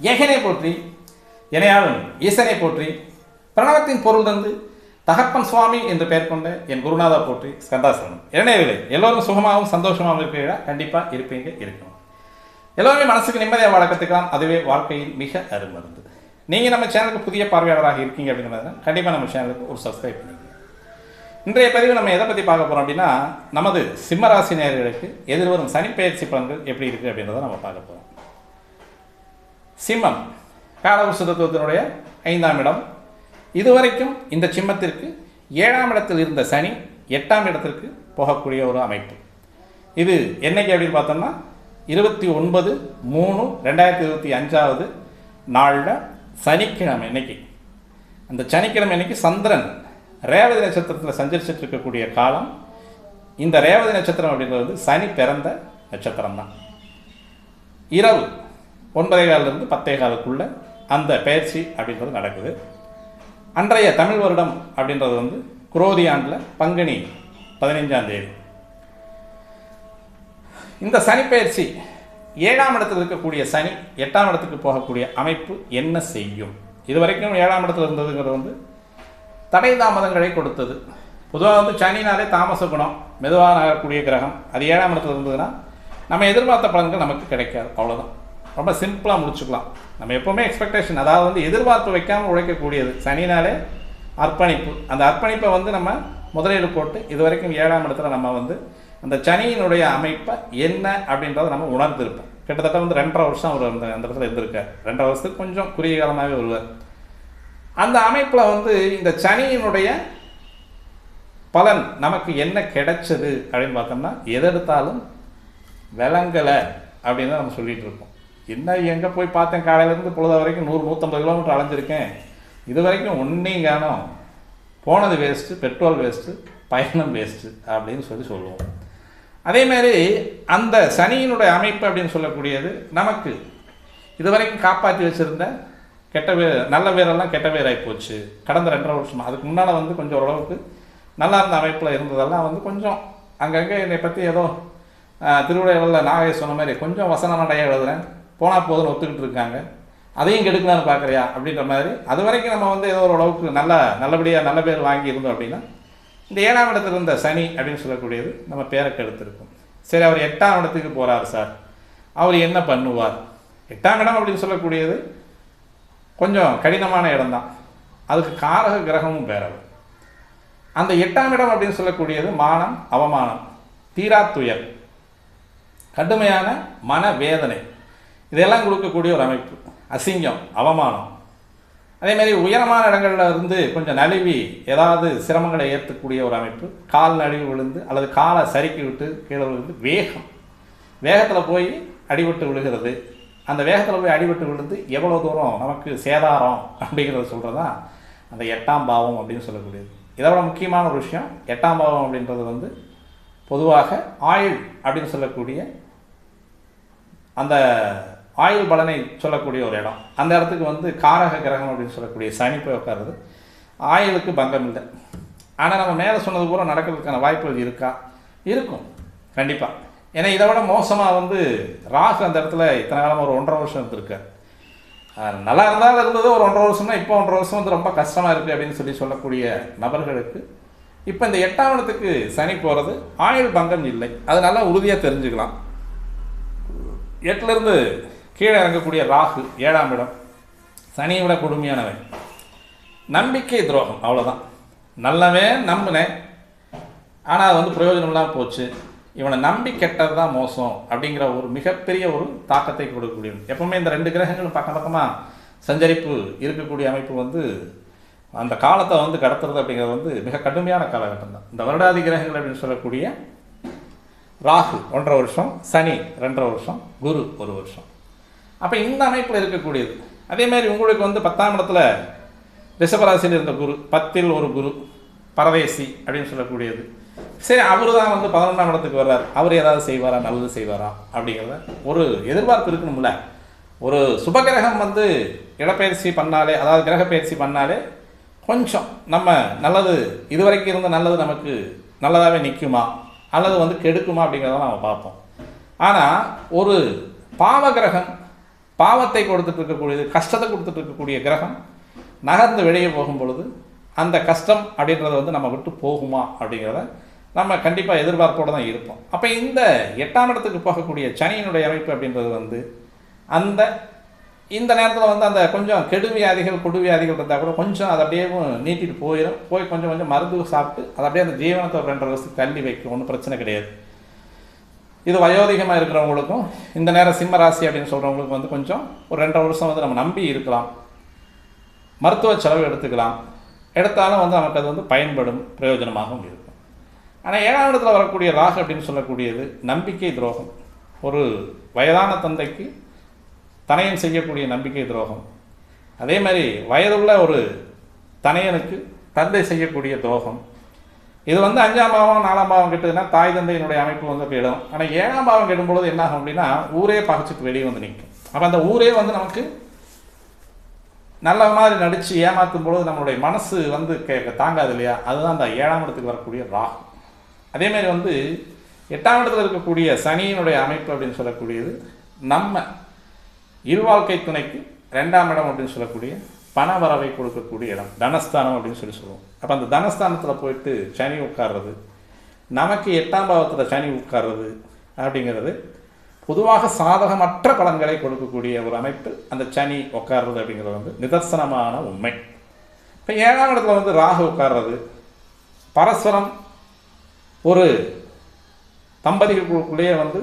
ஏகனை போற்றி இணையாளன் ஈசனை போற்றி பிரணவத்தின் பொருள் தந்து தகப்பன் சுவாமி என்று பெயர் கொண்ட என் குருநாதா போற்றி ஸ்கந்தாசனம். இளைஞர்களே எல்லோரும் சுகமாகவும் சந்தோஷமாகவும் இருக்கிறீர்களா கண்டிப்பாக இருப்பீங்க இருக்கணும். எல்லோருமே மனசுக்கு நிம்மதியாக வாழ அதுவே வாழ்க்கையில் மிக அருமருந்து நீங்கள் நம்ம சேனலுக்கு புதிய பார்வையாளராக இருக்கீங்க அப்படிங்கிறத கண்டிப்பாக நம்ம சேனலுக்கு ஒரு சப்ஸ்கிரைப் பண்ணிக்கங்க இன்றைய பதிவு நம்ம எதை பற்றி பார்க்க போகிறோம் அப்படின்னா நமது சிம்மராசி நேயர்களுக்கு எதிர்வரும் சனிப்பெயர்ச்சி பலன்கள் எப்படி இருக்குது அப்படின்றத நம்ம பார்க்க போகிறோம் சிம்மம் காலவர்ஷ தத்துவத்தினுடைய ஐந்தாம் இடம். இதுவரைக்கும் இந்த சிம்மத்திற்கு ஏழாம் இடத்தில் இருந்த சனி எட்டாம் இடத்திற்கு போகக்கூடிய ஒரு அமைப்பு. இது என்னைக்கு அப்படின்னு பார்த்தோம்னா இருபத்தி ஒன்பது மூணு ரெண்டாயிரத்தி இருபத்தி அஞ்சாவது நாளில் சனிக்கிழமை இன்னைக்கு அந்த சனிக்கிழமை இன்னைக்கு சந்திரன் ரேவதி நட்சத்திரத்தில் சஞ்சரிச்சிட்டு இருக்கக்கூடிய காலம். இந்த ரேவதி நட்சத்திரம் அப்படின்றது சனி பிறந்த நட்சத்திரம் தான் இரவு ஒன்பதே காலிலிருந்து பத்தே காலுக்குள்ள அந்த பயிற்சி அப்படின்றது நடக்குது. அன்றைய தமிழ் வருடம் அப்படின்றது வந்து குரோதி ஆண்டில் பங்குனி பதினைஞ்சாம் தேதி. இந்த சனி பயிற்சி ஏழாம் இடத்தில் இருக்கக்கூடிய சனி எட்டாம் இடத்துக்கு போகக்கூடிய அமைப்பு என்ன செய்யும்? இதுவரைக்கும் ஏழாம் இடத்துல இருந்ததுங்கிறது வந்து தடை தாமதங்களை கொடுத்தது. பொதுவாக வந்து சனினாலே தாமச குணம் மெதுவாக நகரக்கூடிய கிரகம். அது ஏழாம் இடத்துல இருந்ததுன்னா நம்ம எதிர்பார்த்த பலன்கள் நமக்கு கிடைக்காது. அவ்வளோதான் ரொம்ப சிம்பிளாக முடிச்சுக்கலாம். நம்ம எப்போவுமே எக்ஸ்பெக்டேஷன் அதாவது வந்து எதிர்பார்ப்பு வைக்காமல் உழைக்கக்கூடியது. சனினாலே அர்ப்பணிப்பு. அந்த அர்ப்பணிப்பை வந்து நம்ம முதலீடு போட்டு இது வரைக்கும் ஏழாம் இடத்துல நம்ம வந்து அந்த சனியினுடைய அமைப்பை என்ன அப்படின்றத நம்ம உணர்ந்திருப்போம். கிட்டத்தட்ட வந்து ரெண்டரை வருஷம் அவர் அந்த அந்த இடத்துல இருந்திருக்கார். ரெண்டரை வருஷத்துக்கு கொஞ்சம் குறுகிய காலமாகவே வருவார். அந்த அமைப்பில் வந்து இந்த சனியினுடைய பலன் நமக்கு என்ன கிடைச்சது அப்படின்னு பார்த்தோம்னா எதெடுத்தாலும் விளங்கலை அப்படின்னு தான் நம்ம சொல்லிகிட்டு இருக்கோம் என்ன எங்கே போய் பார்த்தேன்? காலையிலேருந்து பொழுத வரைக்கும் நூறு நூற்றம்பது கிலோமீட்டர் அலைஞ்சிருக்கேன். இது வரைக்கும் ஒன்றையும் காணும். போனது வேஸ்ட்டு பெட்ரோல் வேஸ்ட்டு பயணம் வேஸ்ட்டு அப்படின்னு சொல்லி சொல்லுவோம். அதேமாரி அந்த சனியினுடைய அமைப்பு அப்படின்னு சொல்லக்கூடியது நமக்கு. இதுவரைக்கும் காப்பாற்றி வச்சுருந்த கெட்ட பேர் நல்ல பேரெல்லாம் கெட்ட பேராகி போச்சு. கடந்த ரெண்டரை வருஷமா. அதுக்கு முன்னால் வந்து கொஞ்சம் ஓரளவுக்கு நல்லா இருந்த அமைப்பில் இருந்ததெல்லாம் வந்து கொஞ்சம் அங்கங்கே என்னை பற்றி ஏதோ திருவிழைகளில் நாகை சொன்ன மாதிரி கொஞ்சம் வசன நடைய எழுதுகிறேன் போனால் போதும்னு ஒத்துக்கிட்டு இருக்காங்க அதையும் கெடுக்கலாம்னு பார்க்குறியா அப்படின்ற மாதிரி. அது வரைக்கும் நம்ம வந்து ஏதோ ஓரளவுக்கு நல்ல நல்லபடியாக நல்ல பேர் வாங்கி இருந்தோம் அப்படின்னா இந்த ஏழாம் இடத்துல இருந்த சனி அப்படின்னு சொல்லக்கூடியது நம்ம பேரை கெடுத்திருக்கும். சரி அவர் எட்டாம் இடத்துக்கு போகிறார் சார். அவர் என்ன பண்ணுவார்? எட்டாம் இடம் அப்படின்னு சொல்லக்கூடியது கொஞ்சம் கடினமான இடம்தான். அதுக்கு காரக கிரகமும் பேரவர் அந்த எட்டாம் இடம் அப்படின்னு சொல்லக்கூடியது மானம் அவமானம் தீரா துயர் கடுமையான மன வேதனை இதெல்லாம் கொடுக்கக்கூடிய ஒரு அமைப்பு. அசிங்கம் அவமானம். அதே மாதிரி உயரமான இடங்களில் இருந்து கொஞ்சம் நழுவி ஏதாவது சிரமங்களை ஏற்றக்கூடிய ஒரு அமைப்பு. கால் நழுவி விழுந்து அல்லது காலை சறுக்கி விட்டு கீழே விழுந்து வேகம். வேகத்தில் போய் அடிபட்டு விழுகிறது. அந்த வேகத்தில் போய் அடிபட்டு விழுந்து எவ்வளோ தூரம் நமக்கு சேதாரம் அப்படிங்கிறத சொல்கிறது தான் அந்த எட்டாம் பாவம் அப்படின்னு சொல்லக்கூடியது. இதை விட முக்கியமான ஒரு விஷயம் எட்டாம் பாவம் அப்படின்றது வந்து பொதுவாக ஆயுள் அப்படின்னு சொல்லக்கூடிய அந்த ஆயுள் பலனை சொல்லக்கூடிய ஒரு இடம். அந்த இடத்துக்கு வந்து காரக கிரகம் அப்படின்னு சொல்லக்கூடிய சனி போய் உட்காருது. ஆயுளுக்கு பங்கம் இல்லை. ஆனால் நம்ம மேலே சொன்னது பூரா நடக்கிறதுக்கான வாய்ப்புகள் இருக்கா? இருக்கும். கண்டிப்பாக ஏன்னா இதை விட மோசமாக வந்து ராகு அந்த இடத்துல இத்தனை காலம் ஒரு ஒன்றரை வருஷம் இருந்திருக்கார். நல்லா இருந்தாலும் இருந்தது. ஒரு ஒன்றரை வருஷம்னா இப்போ ஒன்றரை வருஷம் வந்து ரொம்ப கஷ்டமாக இருக்குது அப்படின்னு சொல்லி சொல்லக்கூடிய நபர்களுக்கு இப்போ இந்த எட்டாம் இடத்துக்கு சனி போகிறது ஆயுள் பங்கம் இல்லை. அது நல்லா உறுதியாக தெரிஞ்சுக்கலாம். எட்டுலேருந்து கீழே இறங்கக்கூடிய ராகு ஏழாம் இடம். சனியை விட கொடுமையானவன். நம்பிக்கை துரோகம் அவ்வளோதான் நல்லவன் நம்பினேன் ஆனால் அது வந்து பிரயோஜனம்லாம் போச்சு. இவனை நம்பி கெட்டது தான் மோசம் அப்படிங்கிற ஒரு மிகப்பெரிய ஒரு தாக்கத்தை கொடுக்கக்கூடிய எப்பவுமே இந்த ரெண்டு கிரகங்களும் பக்கம் பக்கமாக சஞ்சரிப்பு இருக்கக்கூடிய அமைப்பு வந்து அந்த காலத்தை வந்து கடத்துறது அப்படிங்கிறது வந்து மிக கடுமையான காலகட்டம் தான். இந்த வருடாதி கிரகங்கள் அப்படின்னு சொல்லக்கூடிய ராகு ஒன்றரை வருஷம் சனி ரெண்டரை வருஷம் குரு ஒரு வருஷம். அப்போ இந்த அமைப்பில் இருக்கக்கூடியது. அதே மாதிரி உங்களுக்கு வந்து பத்தாம் இடத்துல ரிஷபராசியில் இருந்த குரு பத்தில் ஒரு குரு பரதேசி அப்படின்னு சொல்லக்கூடியது. சரி அவர் தான் வந்து பதினொன்றாம் இடத்துக்கு வர்றார். அவர் ஏதாவது செய்வாரா? நல்லது செய்வாரா? அப்படிங்கிறத ஒரு எதிர்பார்ப்பு இருக்கணும்ல ஒரு சுபகிரகம் வந்து இடப்பெயர்ச்சி பண்ணாலே அதாவது கிரக பயிற்சி பண்ணாலே கொஞ்சம் நம்ம நல்லது இதுவரைக்கும் இருந்த நல்லது நமக்கு நல்லதாகவே நிற்குமா அல்லது வந்து கெடுக்குமா அப்படிங்கிறத நம்ம பார்ப்போம். ஆனால் ஒரு பாவகிரகம் பாவத்தை கொடுத்துட்டு இருக்கக்கூடியது கஷ்டத்தை கொடுத்துட்டு இருக்கக்கூடிய கிரகம் நகர்ந்து வெளியே போகும் பொழுது அந்த கஷ்டம் அப்படின்றத வந்து நம்ம விட்டு போகுமா அப்படிங்கிறத நம்ம கண்டிப்பாக எதிர்பார்ப்போடு தான் இருப்போம். அப்போ இந்த எட்டாம் இடத்துக்கு போகக்கூடிய சனியினுடைய அமைப்பு அப்படின்றது வந்து அந்த இந்த நேரத்தில் வந்து அந்த கொஞ்சம் கெடு வியாதிகள் கொடு வியாதிகள் இருந்தால் கூட கொஞ்சம் அதை அப்படியே நீட்டிட்டு போயிடும் போய் கொஞ்சம் கொஞ்சம் மருந்து சாப்பிட்டு அதை அப்படியே அந்த ஜீவனத்தை ரெண்டரை வருஷத்துக்கு தள்ளி வைக்கும். ஒன்றும் பிரச்சனை கிடையாது. இது வயோதிகமாக இருக்கிறவங்களுக்கும் இந்த நேரம் சிம்ம ராசி அப்படின்னு சொல்கிறவங்களுக்கு வந்து கொஞ்சம் ஒரு ரெண்டரை வருஷம் வந்து நம்ம நம்பி இருக்கலாம். மருத்துவ செலவு எடுத்துக்கலாம். எடுத்தாலும் வந்து நமக்கு அது வந்து பயன்படும் பிரயோஜனமாகவும் இருக்கும். ஆனால் ஏழாம் இடத்துல வரக்கூடிய ராகு அப்படின்னு சொல்லக்கூடியது நம்பிக்கை துரோகம். ஒரு வயதான தந்தைக்கு தனையன் செய்யக்கூடிய நம்பிக்கை துரோகம். அதே மாதிரி வயதுள்ள ஒரு தனையனுக்கு தந்தை செய்யக்கூடிய துரோகம். இது வந்து அஞ்சாம் பாவம் நாலாம் பாவம் கெட்டதுன்னா தாய் தந்தையினுடைய அமைப்பு வந்து போயிடும் ஆனால் ஏழாம் பாவம் கெடும்பொழுது என்ன ஆகும் அப்படின்னா ஊரே பகச்சுக்கு வெளியே வந்து நிற்கும். அப்போ அந்த ஊரே வந்து நமக்கு நல்ல மாதிரி நடித்து ஏமாற்றும் பொழுது நம்மளுடைய மனசு வந்து கேட்க தாங்காது இல்லையா? அதுதான் அந்த ஏழாம் இடத்துக்கு வரக்கூடிய ராகு. அதேமாரி வந்து எட்டாம் இடத்துல இருக்கக்கூடிய சனியினுடைய அமைப்பு அப்படின்னு சொல்லக்கூடியது நம்ம இருவாழ்க்கை துணைக்கு ரெண்டாம் இடம் அப்படின்னு சொல்லக்கூடிய பண வரவை கொடுக்கக்கூடிய இடம் தனஸ்தானம் அப்படின்னு சொல்லி சொல்லுவோம். அப்போ அந்த தனஸ்தானத்தில் போயிட்டு சனி உட்கார்றது நமக்கு எட்டாம் பாவத்தில் சனி உட்கார்றது அப்படிங்கிறது பொதுவாக சாதகமற்ற பலன்களை கொடுக்கக்கூடிய ஒரு அமைப்பு அந்த சனி உட்கார்றது அப்படிங்கிறது வந்து நிதர்சனமான உண்மை. இப்போ ஏழாம் இடத்துல வந்து ராகு உட்கார்றது. பரஸ்பரம் ஒரு தம்பதிகளுக்குள்ளேயே வந்து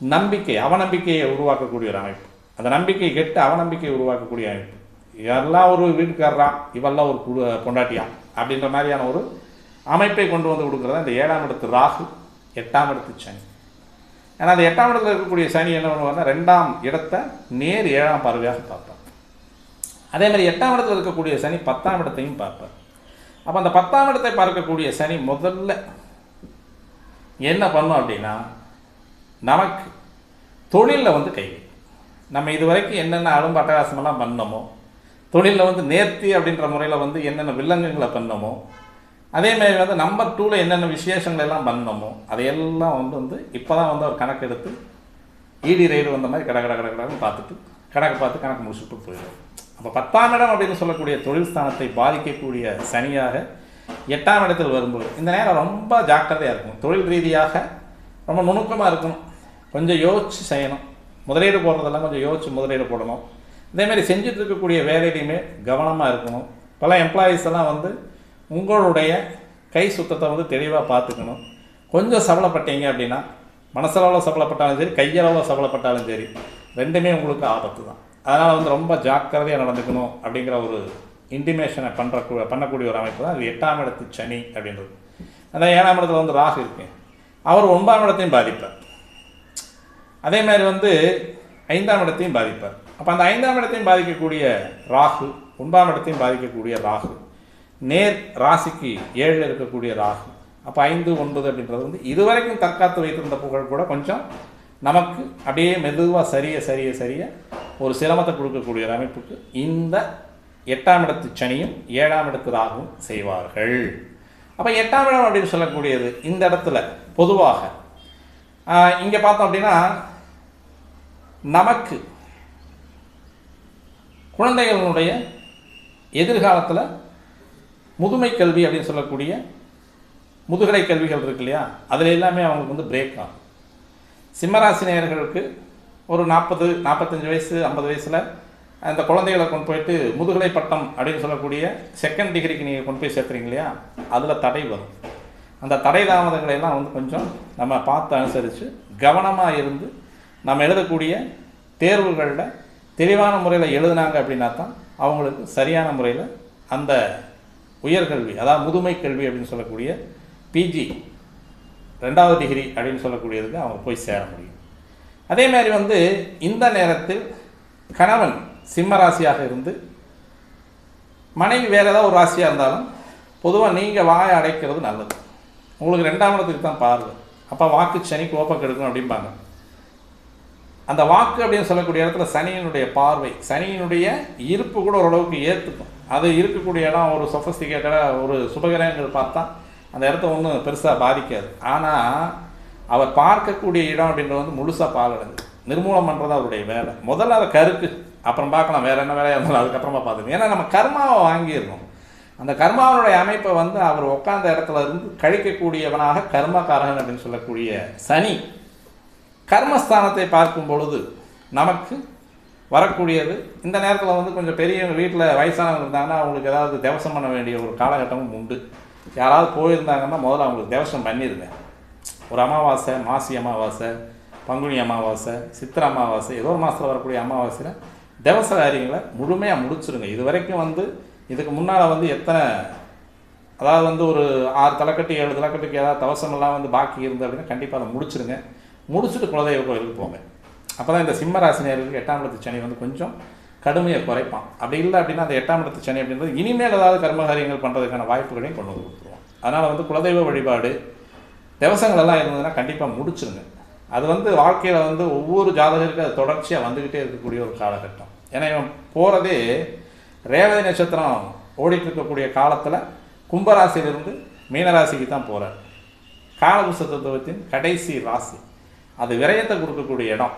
நம்பிக்கை அவநம்பிக்கையை உருவாக்கக்கூடிய ஒரு அமைப்பு. அந்த நம்பிக்கை கெட்டு அவநம்பிக்கையை உருவாக்கக்கூடிய அமைப்பு. எல்லாம் ஒரு வீட்டுக்காரரான் இவெல்லாம் ஒரு குடு பொண்டாட்டியா? அப்படின்ற மாதிரியான ஒரு அமைப்பை கொண்டு வந்து கொடுக்குறது இந்த ஏழாம் இடத்து ராகு எட்டாம் இடத்து சனி. ஏன்னா அந்த எட்டாம் இடத்துல இருக்கக்கூடிய சனி என்ன பண்ணுவாங்கன்னா ரெண்டாம் இடத்தை நேர் ஏழாம் பார்வையாக பார்ப்பார். அதே மாதிரி எட்டாம் இடத்துல இருக்கக்கூடிய சனி பத்தாம் இடத்தையும் பார்ப்பார். அப்போ அந்த பத்தாம் இடத்தை பார்க்கக்கூடிய சனி முதல்ல என்ன பண்ணும் அப்படின்னா நமக்கு தொழிலில் வந்து கை நம்ம இது வரைக்கும் என்னென்ன அரும்பு அட்டகாசமெல்லாம் பண்ணோமோ தொழிலில் வந்து நேர்த்தி அப்படின்ற முறையில் வந்து என்னென்ன வில்லங்கங்களை பண்ணோமோ அதே மாதிரி வந்து நம்பர் டூவில் என்னென்ன விசேஷங்கள் எல்லாம் பண்ணமோ அதையெல்லாம் வந்து வந்து இப்போ தான் வந்து அவர் கணக்கு எடுத்து ஈடி ரைடு வந்த மாதிரி கட கடை கடை கடைன்னு பார்த்துட்டு கணக்கு பார்த்து கணக்கு முடிச்சுட்டு போயிடும் அப்போ பத்தாம் இடம் அப்படின்னு சொல்லக்கூடிய தொழில் ஸ்தானத்தை பாதிக்கக்கூடிய சனியாக எட்டாம் இடத்தில் வரும்போது இந்த நேரம் ரொம்ப ஜாக்கிரதையாக இருக்கும். தொழில் ரீதியாக ரொம்ப நுணுக்கமாக இருக்கணும் கொஞ்சம் யோசிச்சு செய்யணும். முதலீடு போடுறதெல்லாம் கொஞ்சம் யோசிச்சு முதலீடு போடணும். இதேமாரி செஞ்சுட்டு இருக்கக்கூடிய வேலையிலையுமே கவனமாக இருக்கணும். பல எம்ப்ளாயீஸ் எல்லாம் வந்து உங்களுடைய கை சுத்தத்தை வந்து தெளிவாக பார்த்துக்கணும். கொஞ்சம் சபலப்பட்டீங்க அப்படின்னா மனசளவில் சபலப்பட்டாலும் சரி கையளவில் சபலப்பட்டாலும் சரி ரெண்டுமே உங்களுக்கு ஆபத்து தான். அதனால் வந்து ரொம்ப ஜாக்கிரதையாக நடந்துக்கணும் அப்படிங்கிற ஒரு இன்டிமேஷனை பண்ணுற பண்ணக்கூடிய ஒரு அமைப்பு தான். அது எட்டாம் இடத்து சனி அப்படின்றது. அந்த ஏழாம் இடத்துல வந்து ராகு இருக்கு. அவர் ஒன்பதாம் இடத்தையும் பாதிப்பார். அதே மாதிரி வந்து ஐந்தாம் இடத்தையும் பாதிப்பார். அப்போ அந்த ஐந்தாம் இடத்தையும் பாதிக்கக்கூடிய ராகு ஒன்பதாம் இடத்தையும் பாதிக்கக்கூடிய ராகு நேர் ராசிக்கு ஏழில் இருக்கக்கூடிய ராகு அப்போ ஐந்து ஒன்பது அப்படின்றது வந்து இதுவரைக்கும் தற்காத்து வைத்திருந்த புகழ் கூட கொஞ்சம் நமக்கு அப்படியே மெதுவாக சரிய சரிய சரிய ஒரு சிரமத்தை கொடுக்கக்கூடிய ஒரு அமைப்புக்கு இந்த எட்டாம் இடத்து சனியும் ஏழாம் இடத்து ராகும் செய்வார்கள். அப்போ எட்டாம் இடம் அப்படின்னு சொல்லக்கூடியது இந்த இடத்துல பொதுவாக. இங்கே பார்த்தோம் அப்படின்னா நமக்கு குழந்தைகளுடைய எதிர்காலத்தில் முதுமை கல்வி அப்படின்னு சொல்லக்கூடிய முதுகலை கல்விகள் இருக்கு இல்லையா? அதில் எல்லாமே அவங்களுக்கு வந்து பிரேக் ஆகும். சிம்மராசி நேயர்களுக்கு ஒரு நாற்பது நாற்பத்தஞ்சு வயசு ஐம்பது வயசில் அந்த குழந்தைகளை கொண்டு போயிட்டு முதுகலை பட்டம் அப்படின்னு சொல்லக்கூடிய செகண்ட் டிகிரிக்கு நீங்கள் கொண்டு போய் சேர்த்துறீங்க இல்லையா? அதில் தடை வரும். அந்த தடை தாமதங்களை எல்லாம் வந்து கொஞ்சம் நம்ம பார்த்து அனுசரித்து கவனமாக இருந்து நம்ம எழுதக்கூடிய தேர்வுகளில் தெளிவான முறையில் எழுதுனாங்க அப்படின்னா தான் அவங்களுக்கு சரியான முறையில் அந்த உயர்கல்வி அதாவது முதுமை கல்வி அப்படின்னு சொல்லக்கூடிய பிஜி ரெண்டாவது டிகிரி அப்படின்னு சொல்லக்கூடியதுக்கு அவங்க போய் சேர முடியும். அதே மாதிரி வந்து இந்த நேரத்தில் கணவன் சிம்ம ராசியாக இருந்து மனைவி வேறு ஏதாவது ஒரு ராசியாக இருந்தாலும் பொதுவாக நீங்கள் வாயை அடைக்கிறது நல்லது. உங்களுக்கு ரெண்டாம் இடத்துக்கு தான் பார்வை. அப்போ வாக்கு சனி கோப்பம் கெடுக்கும் அப்படிம்பாங்க. அந்த வாக்கு அப்படின்னு சொல்லக்கூடிய இடத்துல சனியினுடைய பார்வை சனியினுடைய இருப்பு கூட ஓரளவுக்கு ஏற்றுக்கும் அது இருக்கக்கூடிய இடம் ஒரு சொஃபஸ்டிகேட்டடாக ஒரு சுபகிரகங்கள் பார்த்தா அந்த இடத்த ஒன்றும் பெருசாக பாதிக்காது. ஆனால் அவர் பார்க்கக்கூடிய இடம் அப்படின்றது வந்து முழுசாக பாலடைஞ்சு நிர்மூலம் பண்ணுறது அவருடைய வேலை. முதல்ல அதை கருக்கு அப்புறம் பார்க்கலாம் வேற என்ன வேலையாக இருந்தாலும் அதுக்கப்புறமா பார்த்துக்கணும் ஏன்னா நம்ம கர்மாவை வாங்கியிருக்கோம் அந்த கர்மாவனுடைய அமைப்பை வந்து அவர் உட்காந்த இடத்துல இருந்து கழிக்கக்கூடியவனாக கர்மக்காரகன் அப்படின்னு சொல்லக்கூடிய சனி கர்மஸ்தானத்தை பார்க்கும் பொழுது நமக்கு வரக்கூடியது. இந்த நேரத்தில் வந்து கொஞ்சம் பெரியவங்க வீட்டில் வயசானவங்க இருந்தாங்கன்னா அவங்களுக்கு ஏதாவது தேவசம் பண்ண வேண்டிய ஒரு காலகட்டமும் உண்டு. யாராவது போயிருந்தாங்கன்னா முதல்ல அவங்களுக்கு தேவசம் பண்ணிடுங்க ஒரு அமாவாசை மாசி அமாவாசை பங்குனி அமாவாசை சித்திர அமாவாசை ஏதோ ஒரு மாதத்தில் வரக்கூடிய அமாவாசையில் தேவச காரியங்களை முழுமையாக முடிச்சிருங்க. இது வரைக்கும் வந்து இதுக்கு முன்னால் வந்து எத்தனை அதாவது வந்து ஒரு ஆறு தலைக்கட்டு ஏழு தலைக்கட்டுக்கு ஏதாவது தவசமெல்லாம் வந்து பாக்கி இருந்து அப்படின்னா கண்டிப்பாக அதை முடிச்சிருங்க. முடிச்சுட்டு குலதெய்வ கோயிலுக்கு போங்க. அப்போ தான் இந்த சிம்ம ராசினியர்களுக்கு எட்டாம் இடத்து சனி வந்து கொஞ்சம் கடுமையை குறைப்பான். அப்படி இல்லை அப்படின்னா அந்த எட்டாம் இடத்து சனி அப்படின்றது இனிமேல் ஏதாவது கர்மகாரியங்கள் பண்ணுறதுக்கான வாய்ப்புகளையும் கொண்டு வந்து கொடுத்துருவோம் அதனால் வந்து குலதெய்வ வழிபாடு திவசங்கள் எல்லாம் இருந்ததுன்னா கண்டிப்பாக முடிச்சிருங்க. அது வந்து வாழ்க்கையில் வந்து ஒவ்வொரு ஜாதகருக்கும் அது தொடர்ச்சியாக வந்துக்கிட்டே இருக்கக்கூடிய ஒரு காலகட்டம். ஏன்னா இவன் போகிறதே ரேவதி நட்சத்திரம் ஓடிட்டு இருக்கக்கூடிய காலத்தில் கும்பராசியிலிருந்து மீனராசிக்கு தான் போகிறார் காலபுஸ்தத்துவத்தின் கடைசி ராசி. அது விரயத்தை கொடுக்கக்கூடிய இடம்.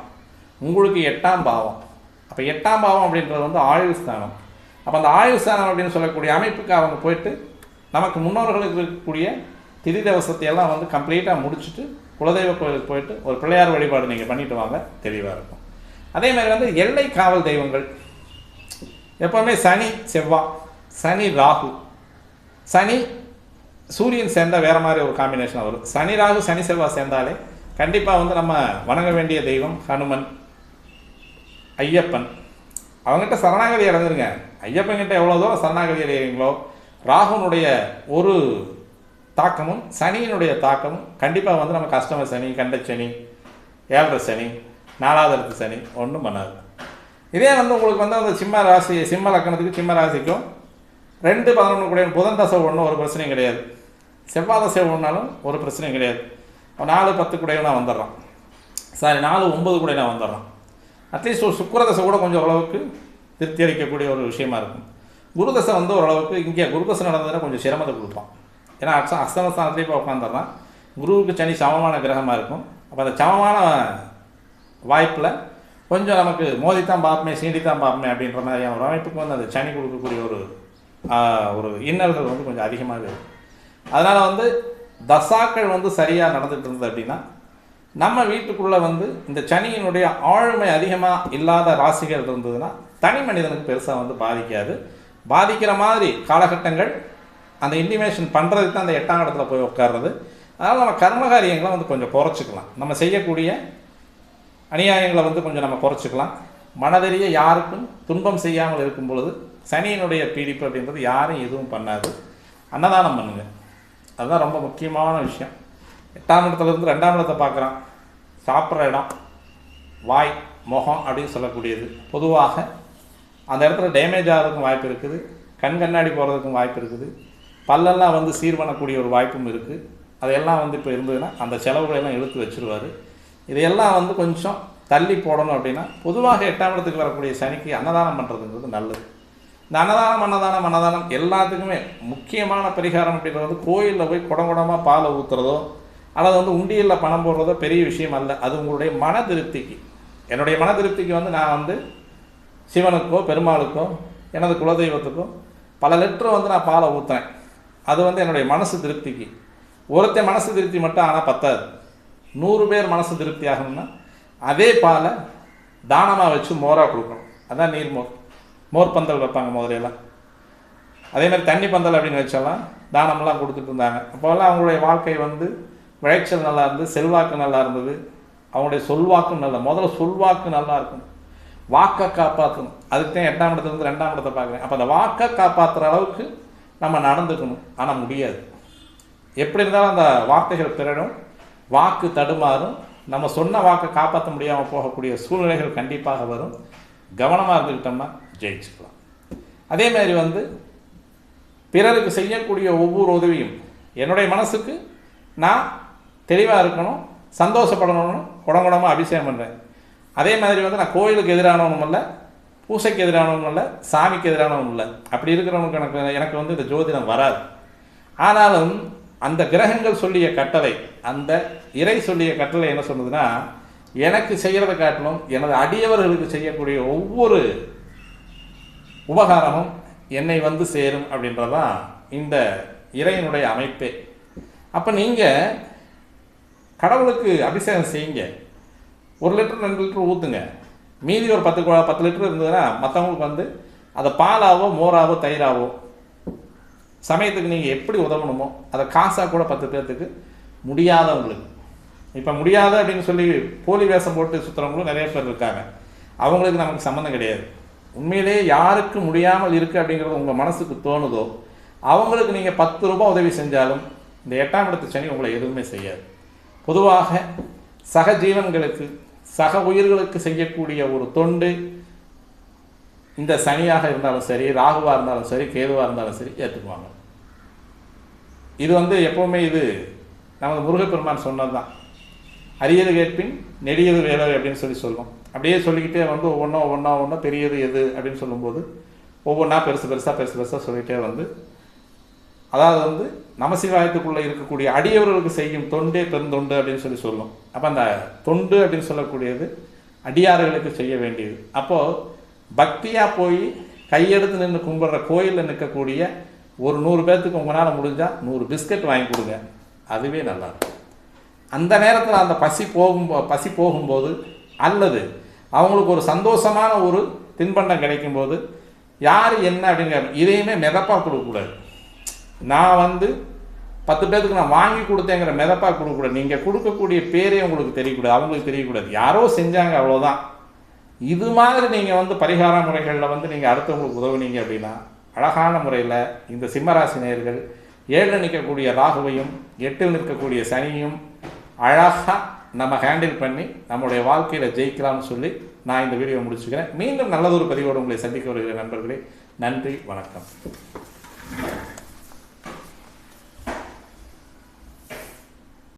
உங்களுக்கு எட்டாம் பாவம். அப்போ எட்டாம் பாவம் அப்படின்றது வந்து ஆயுள் ஸ்தானம். அப்போ அந்த ஆயுள் ஸ்தானம் அப்படின்னு சொல்லக்கூடிய அமைப்புக்கு அவங்க போயிட்டு நமக்கு முன்னோர்களுக்கு இருக்கக்கூடிய திதி தவசத்தை எல்லாம் வந்து கம்ப்ளீட்டாக முடிச்சுட்டு குலதெய்வ கோயிலுக்கு போயிட்டு ஒரு பிள்ளையார் வழிபாடு நீங்கள் பண்ணிட்டு வாங்க தெளிவாக இருக்கும். அதே மாதிரி வந்து எல்லை காவல் தெய்வங்கள். எப்போவுமே சனி செவ்வாய் சனி ராகு. சனி சூரியன் சேர்ந்தால் வேறு மாதிரி ஒரு காம்பினேஷன் வரும். சனி ராகு சனி செவ்வாய் சேர்ந்தாலே கண்டிப்பாக வந்து நம்ம வணங்க வேண்டிய தெய்வம் ஹனுமன் ஐயப்பன். அவங்ககிட்ட சரணாகதி அடைஞ்சிருங்க. ஐயப்பன் கிட்ட எவ்வளோ தூரம் சரணாகதி அடைகிறீங்களோ ராகுனுடைய ஒரு தாக்கமும் சனியினுடைய தாக்கமும் கண்டிப்பாக வந்து நம்ம கஷ்டம சனி கண்ட சனி ஏழரை சனி நாலாவது இடத்து சனி ஒன்றும் பண்ணாது. இதே வந்து உங்களுக்கு வந்து அந்த சிம்ம ராசி சிம்ம லக்கணத்துக்கு சிம்ம ராசிக்கும் ரெண்டு பதினொன்று கூட புதன் தசை ஒன்றும் ஒரு பிரச்சனையும் கிடையாது. செவ்வாய் தசை ஒன்றாலும் ஒரு பிரச்சனையும் கிடையாது. நாலு பத்து கூடையெல்லாம் வந்துடுறான். சாரி நாலு ஒன்பது நான் வந்துடுறான். அட்லீஸ்ட் ஒரு சுக்கரதசை கூட கொஞ்சம் ஓரளவுக்கு திருப்தி அளிக்கக்கூடிய ஒரு விஷயமா இருக்கும். குருதசை வந்து ஓரளவுக்கு இங்கே குருதசை நடந்ததுன்னா கொஞ்சம் சிரமத்தை கொடுப்பான். ஏன்னா அச்சம் அஸ்தமஸ்தானத்துலேயே போய் உட்காந்துடுறான் குருவுக்கு சனி சமமான கிரகமாக இருக்கும். அப்போ அந்த சமமான வாய்ப்பில் கொஞ்சம் நமக்கு மோதித்தான் பார்ப்போமே சீண்டித்தான் பார்ப்போமே அப்படின்ற மாதிரியான ஒரு அமைப்புக்கு வந்து அந்த சனி கொடுக்கக்கூடிய ஒரு ஒரு இன்னல்கள் வந்து கொஞ்சம் அதிகமாகவே இருக்கும். அதனால் வந்து தசாக்கள் வந்து சரியாக நடந்துகிட்டு இருந்தது அப்படின்னா நம்ம வீட்டுக்குள்ளே வந்து இந்த சனியினுடைய ஆளுமை அதிகமாக இல்லாத ராசிகள் இருந்ததுன்னா தனி மனிதனுக்கு பெருசாக வந்து பாதிக்காது. பாதிக்கிற மாதிரி காலகட்டங்கள் அந்த இன்டிமேஷன் பண்ணுறதுக்கு தான் அந்த எட்டாம் இடத்துல போய் உட்கார்றது. அதனால் நம்ம கர்மகாரியங்களை வந்து கொஞ்சம் குறைச்சிக்கலாம். நம்ம செய்யக்கூடிய அநியாயங்களை வந்து கொஞ்சம் நம்ம குறைச்சிக்கலாம். மனதறிய யாருக்கும் துன்பம் செய்யாமல் இருக்கும் பொழுது சனியினுடைய பீடிப்பு அப்படின்றது யாரும் எதுவும் பண்ணாது. அன்னதானம் பண்ணுங்கள் அதுதான் ரொம்ப முக்கியமான விஷயம். எட்டாம் இடத்துலேருந்து ரெண்டாம் இடத்தை பார்க்குறான். சாப்பிட்ற இடம் வாய் முகம் அப்படின்னு சொல்லக்கூடியது. பொதுவாக அந்த இடத்துல டேமேஜ் ஆகிறதுக்கும் வாய்ப்பு இருக்குது. கண் கண்ணாடி போகிறதுக்கும் வாய்ப்பு இருக்குது. பல்லெல்லாம் வந்து சீர் பண்ணக்கூடிய ஒரு வாய்ப்பும் இருக்குது அதையெல்லாம் வந்து இப்போ இருந்ததுன்னா அந்த செலவுகளெல்லாம் எடுத்து வச்சுருவார். இதையெல்லாம் வந்து கொஞ்சம் தள்ளி போடணும் அப்படின்னா பொதுவாக எட்டாம் இடத்துக்கு வரக்கூடிய சனிக்கு அன்னதானம் பண்ணுறதுங்கிறது நல்லது. இந்த அன்னதானம் அன்னதானம் அன்னதானம் எல்லாத்துக்குமே முக்கியமான பரிகாரம் அப்படின்றது வந்து கோயிலில் போய் குடம் குடமாக பாலை ஊற்றுறதோ அல்லது வந்து உண்டியலில் பணம் போடுறதோ பெரிய விஷயம் அல்ல. அது உங்களுடைய மன திருப்திக்கு. என்னுடைய மன திருப்திக்கு வந்து நான் வந்து சிவனுக்கோ பெருமாளுக்கோ எனது குலதெய்வத்துக்கோ பல லிட்டர் வந்து நான் பாலை ஊற்றுறேன் அது வந்து என்னுடைய மனசு திருப்திக்கு. ஒருத்தன் மனசு திருப்தி மட்டும் ஆனால் பத்தாது. நூறு பேர் மனசு திருப்தி ஆகணும்னா அதே பாலை தானமாக வச்சு மோராக கொடுக்கணும். அதான் நீர்மோர். மோர் பந்தல் வைப்பாங்க முதலையெல்லாம் அதே மாதிரி தண்ணி பந்தல் அப்படின்னு வச்செல்லாம் தானமெல்லாம் கொடுத்துட்டு இருந்தாங்க. அப்போல்லாம் அவங்களுடைய வாழ்க்கை வந்து விளைச்சல் நல்லா இருந்து செல்வாக்கு நல்லா இருந்தது. அவங்களுடைய சொல்வாக்கும் நல்லா முதல்ல சொல்வாக்கு நல்லா இருக்கும். வாக்கை காப்பாற்றணும். அதுக்கு தான் எட்டாம் இடத்துலேருந்து ரெண்டாம் இடத்தை பார்க்குறேன். அப்போ அந்த வாக்கை காப்பாற்றுற அளவுக்கு நம்ம நடந்துக்கணும். ஆனால் முடியாது. எப்படி இருந்தாலும் அந்த வார்த்தைகள் பிறடும் வாக்கு தடுமாறும். நம்ம சொன்ன வாக்கை காப்பாற்ற முடியாமல் போகக்கூடிய சூழ்நிலைகள் கண்டிப்பாக வரும். கவனமாக இருந்துக்கிட்டோம்னா ஜெயிச்சுக்கலாம். அதே மாதிரி வந்து பிறருக்கு செய்யக்கூடிய ஒவ்வொரு உதவியும் என்னுடைய மனசுக்கு நான் தெளிவாக இருக்கணும் சந்தோஷப்படணும்னு குடங்குடமாக அபிஷேகம் பண்ணுறேன் அதே மாதிரி வந்து நான் கோயிலுக்கு எதிரானவனும் இல்லை பூசைக்கு எதிரானவனும் இல்லை சாமிக்கு எதிரானவனும் இல்லை அப்படி இருக்கிறவனுக்கு எனக்கு எனக்கு வந்து இந்த ஜோதிடம் வராது. ஆனாலும் அந்த கிரகங்கள் சொல்லிய கட்டளை அந்த இறை சொல்லிய கட்டளை என்ன சொன்னதுன்னா எனக்கு செய்கிறத காட்டிலும் எனது அடியவர்களுக்கு செய்யக்கூடிய ஒவ்வொரு உபகாரமும் என்னை வந்து சேரும் அப்படின்றதான் இந்த இறையினுடைய அமைப்பே. அப்போ நீங்கள் கடவுளுக்கு அபிஷேகம் செய்யுங்க. ஒரு லிட்டர் ரெண்டு லிட்டர் ஊற்றுங்க மீதி ஒரு பத்து பத்து லிட்டர் இருந்ததுன்னா மற்றவங்களுக்கு வந்து அதை பாலாவோ மோராவோ தயிராவோ சமயத்துக்கு நீங்கள் எப்படி உதவணுமோ அதை காசாக கூட பத்து பேர்த்துக்கு முடியாதவங்களுக்கு. இப்போ முடியாத அப்படின்னு சொல்லி போலி வேஷம் போட்டு சுற்றுறவங்களும் நிறைய பேர் இருக்காங்க. அவங்களுக்கு நமக்கு சம்மந்தம் கிடையாது. உண்மையிலேயே யாருக்கு முடியாமல் இருக்குது அப்படிங்கிறது உங்கள் மனசுக்கு தோணுதோ அவங்களுக்கு நீங்கள் பத்து ரூபாய் உதவி செஞ்சாலும் இந்த எட்டாம் இடத்து சனி உங்களை எதுவுமே செய்யாது. பொதுவாக சக ஜீவன்களுக்கு சக உயிர்களுக்கு செய்யக்கூடிய ஒரு தொண்டு இந்த சனியாக இருந்தாலும் சரி ராகுவாக இருந்தாலும் சரி கேதுவாக இருந்தாலும் சரி ஏற்றுக்குவாங்க. இது வந்து எப்போவுமே இது நமது முருகப்பெருமான் சொன்னது தான் அரியது கேட்பின் நெடியது வேலை அப்படின்னு சொல்லி சொல்லுவோம் அப்படியே சொல்லிக்கிட்டே வந்து ஒவ்வொன்றா ஒவ்வொன்றா ஒன்றா பெரியது எது அப்படின்னு சொல்லும்போது ஒவ்வொன்றா பெருசு பெருசாக பெருசு பெருசாக சொல்லிகிட்டே வந்து அதாவது வந்து நமசிவாயத்துக்குள்ளே இருக்கக்கூடிய அடியவர்களுக்கு செய்யும் தொண்டே பெருந்தொண்டு அப்படின்னு சொல்லி சொல்லும். அப்போ அந்த தொண்டு அப்படின்னு சொல்லக்கூடியது அடியார்களுக்கு செய்ய வேண்டியது. அப்போது பக்தியாக போய் கையெடுத்து நின்று கும்பிட்ற கோயிலில் நிற்கக்கூடிய ஒரு நூறு பேர்த்துக்கு உங்களால் முடிஞ்சால் நூறு பிஸ்கட் வாங்கி கொடுங்க. அதுவே நல்லா இருக்கும். அந்த நேரத்தில் அந்த பசி போகும் பசி போகும்போது அல்லது அவங்களுக்கு ஒரு சந்தோஷமான ஒரு தின்பண்டம் கிடைக்கும்போது யார் என்ன அப்படிங்கிற இதையுமே மிதப்பாக கொடுக்கக்கூடாது. நான் வந்து பத்து பேர்த்துக்கு நான் வாங்கி கொடுத்தேங்கிற மிதப்பாக கொடுக்கக்கூடாது. நீங்கள் கொடுக்கக்கூடிய பேரே உங்களுக்கு தெரியக்கூடாது. அவங்களுக்கு தெரியக்கூடாது. யாரோ செஞ்சாங்க அவ்வளோதான் இது மாதிரி நீங்கள் வந்து பரிகார முறைகளில் வந்து நீங்கள் அடுத்தவங்களுக்கு உதவுனீங்க அப்படின்னா அழகான முறையில் இந்த சிம்மராசி நேர்கள் ஏழில் நிற்கக்கூடிய ராகுவையும் எட்டில் நிற்கக்கூடிய சனியும் அழகாக நம்ம ஹேண்டில் பண்ணி நம்முடைய வாழ்க்கையில் ஜெயிக்கலாம்னு சொல்லி நான் இந்த வீடியோ முடிச்சுக்கிறேன். மீண்டும் நல்லதொரு பதிவோடு உங்களை சந்திக்க வருகிற நண்பர்களே. நன்றி வணக்கம்.